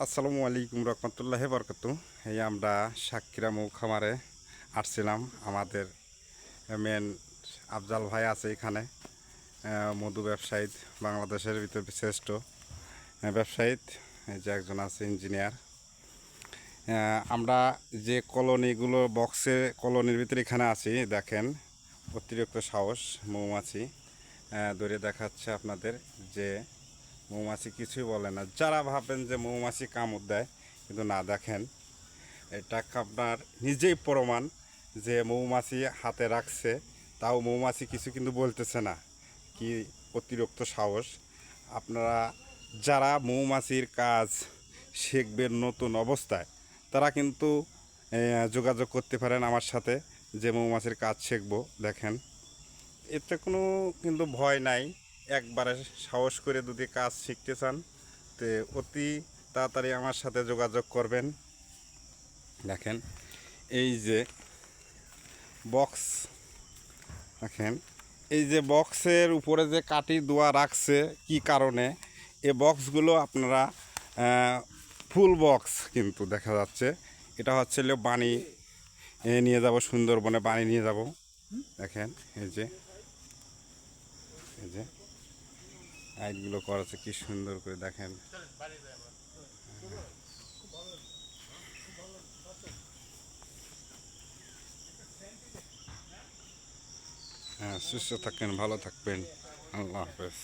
আসসালামু আলাইকুম রহমতুল্লাহ বরকত। এই আমরা সাক্ষীরা মৌ খামারে আসছিলাম। আমাদের মেন আফজাল ভাই আছে এখানে মধু ব্যবসায়ী, বাংলাদেশের ভিতরে শ্রেষ্ঠ ব্যবসায়ী। যে একজন আছে ইঞ্জিনিয়ার আমরা যে কলোনিগুলো বক্সে কলোনির ভিতরে এখানে আছি, দেখেন, অতিরিক্ত সাহস, মৌমাছি ধরে দেখাচ্ছে আপনাদের যে মৌমাছি কিছুই বলে না। যারা ভাবেন যে মৌমাছি কামড় দেয়, কিন্তু না দেখেন, এটা আপনার নিজেই প্রমাণ যে মৌমাছি হাতে রাখছে, তাও মৌমাছি কিছু কিন্তু বলতেছে না। কি অতিরিক্ত সাহস? আপনারা যারা মৌমাছির কাজ শিখবেন নতুন অবস্থায়, তারা কিন্তু যোগাযোগ করতে পারেন আমার সাথে যে মৌমাছির কাজ শিখব, দেখেন। এতে কোনো কিন্তু ভয় নাই। একবারে সাহস করে যদি কাজ শিখতে চান, তো অতি তাড়াতাড়ি আমার সাথে যোগাযোগ করবেন। দেখেন, এই যে বক্স, দেখেন, এই যে বক্সের উপরে যে কাটি দোয়া রাখছে, কি কারণে? এ বক্সগুলো আপনারা ফুল বক্স কিন্তু দেখা যাচ্ছে। এটা হচ্ছে বাণী নিয়ে যাব সুন্দরবনে বাণী নিয়ে যাব। দেখেন, এই যে এই যে লাইটগুলো করেছে কি সুন্দর করে দেখেন। হ্যাঁ সুস্থ থাকেন ভালো থাকবেন। আল্লাহ হাফেজ।